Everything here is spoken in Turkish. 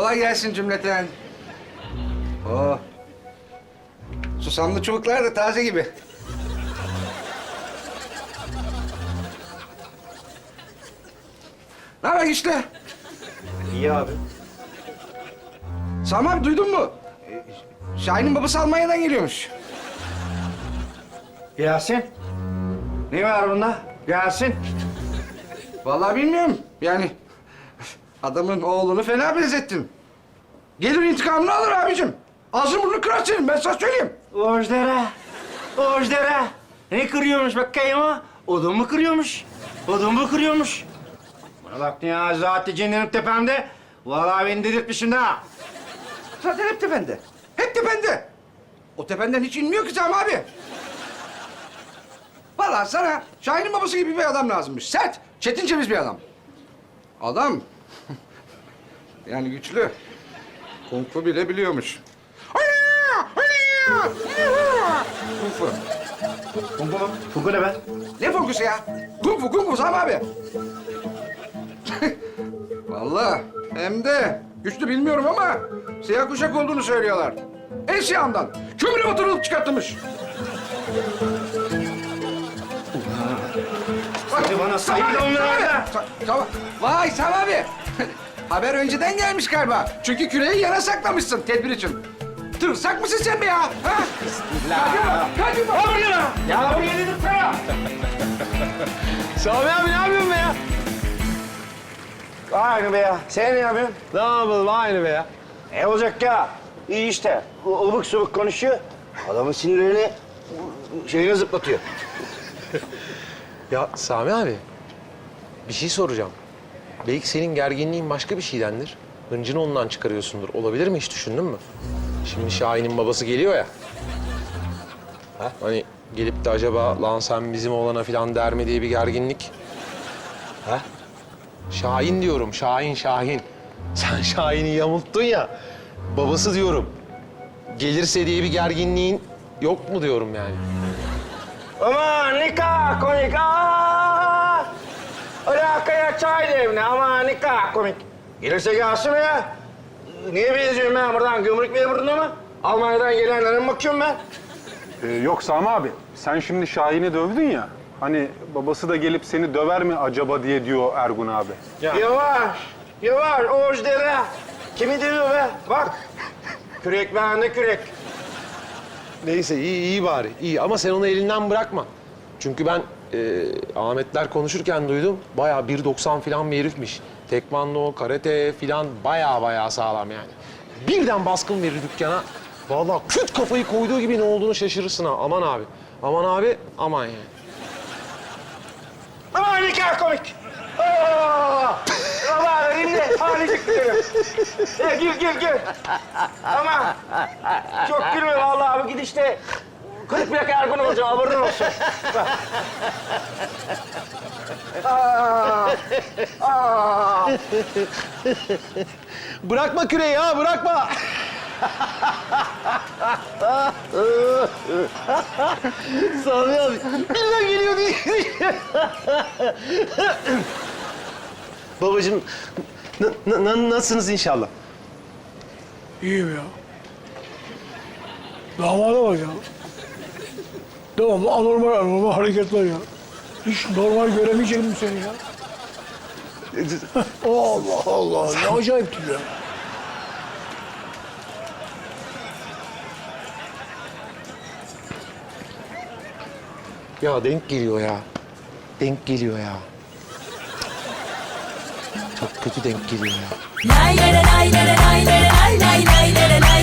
Kolay gelsin cümleten. Oo. Susamlı çubuklar da taze gibi. Ne haber işte? İyi abi. Sami abi duydun mu? Ee, Şahin'in babası Almanya'dan geliyormuş. Gelsin. Ne var bunda? Gelsin. Vallahi bilmiyorum. Yani adamın oğlunu fena benzettin. Gelir intikamını alır abicim. Ağzını burnunu kırar senin ben sana söyleyeyim. Ojdere. Ojdere. Ne kırıyormuş bakayım ha? Odun mu kırıyormuş? Odun mu kırıyormuş? Bana bak ya zaten cennetim tepemde. Vallahi beni dedirtmişsin ha. Zaten hep tepende. Hep tepende. O tependen hiç inmiyor ki Sami abi. Vallahi sana Şahin'in babası gibi bir adam lazımmış. Sert, çetin ceviz bir adam. Adam. yani güçlü. Kung fu bile biliyormuş. Kung fu. Kumpu mu? Kumpu ne be? Ne fokusu ya? Kung fu, kung fu Sami abi. Vallahi hem de güçlü bilmiyorum ama siyah kuşak olduğunu söylüyorlar. En siyahından. Kömüre batırılıp çıkartılmış. Hadi bana Sami saygı abi, Sami. Sa- Sami- Vay Sami abi. Haber önceden gelmiş galiba. Çünkü küreği yana saklamışsın tedbir için. Tırsak mısın sen be ya? Ha? Kaçma, kaçma. Al buraya. Ya buraya dedim sana. Sami abi ne yapıyorsun be ya? Aynı be ya. Sen ne yapıyorsun? Ne yapalım aynı be ya. Ne olacak ya? İyi işte. O ılık subuk konuşuyor. Adamın sinirlerini şeyine zıplatıyor. Ya Sami abi bir şey soracağım. Belki senin gerginliğin başka bir şeydendir. Hıncını ondan çıkarıyorsundur. Olabilir mi hiç düşündün mü? Şimdi Şahin'in babası geliyor ya. Ha? Hani gelip de acaba lan sen bizim oğlana falan der mi diye bir gerginlik. Ha? Şahin diyorum, Şahin, Şahin. Sen Şahin'i yamulttun ya. Babası diyorum. Gelirse diye bir gerginliğin yok mu diyorum yani. Aman nikah komik. Aa! Alakaya çay demle. Aman nikah komik. Gelirse gelsin ya. Niye benziyorum ben buradan? Gümrük memuruna mı? Almanya'dan gelenlere mi bakıyorum ben? Ee, yok Sami abi, sen şimdi Şahin'i dövdün ya. Hani babası da gelip seni döver mi acaba diye diyor Ergun abi. Yavaş, yavaş. Oğuz dere. Kimi dövüyor be? Bak. Kürek bende kürek. Neyse iyi iyi bari. iyi ama sen onu elinden bırakma. Çünkü ben e, Ahmetler konuşurken duydum. Bayağı 1.90 falan bir herifmiş. Tekvando, karate falan bayağı bayağı sağlam yani. Birden baskın verir dükkana. Vallahi küt kafayı koyduğu gibi ne olduğunu şaşırırsın ha. Aman abi. Aman abi, aman yani. Aman nikah komik. Aa! Baba dinle. Halicik gidelim. E, gir gir gir. Ama çok gülme vallahi bu gidişte. Kırık plaka Ergun olacağım haberin olsun. Aa! Aa! Bırakma küreği ha, bırakma. Sami abi, birden geliyor diye. Babacığım, nasılsınız inşallah? İyiyim ya. Damada bak ya. Devamlı anormal anormal hareketler ya. Hiç normal göremeyeceğim seni ya. Allah Allah ne acayip ya. Ya denk geliyor ya. Denk geliyor ya. Çok kötü denk geliyor ya. Lay lay lay lay lay lay lay lay lay lay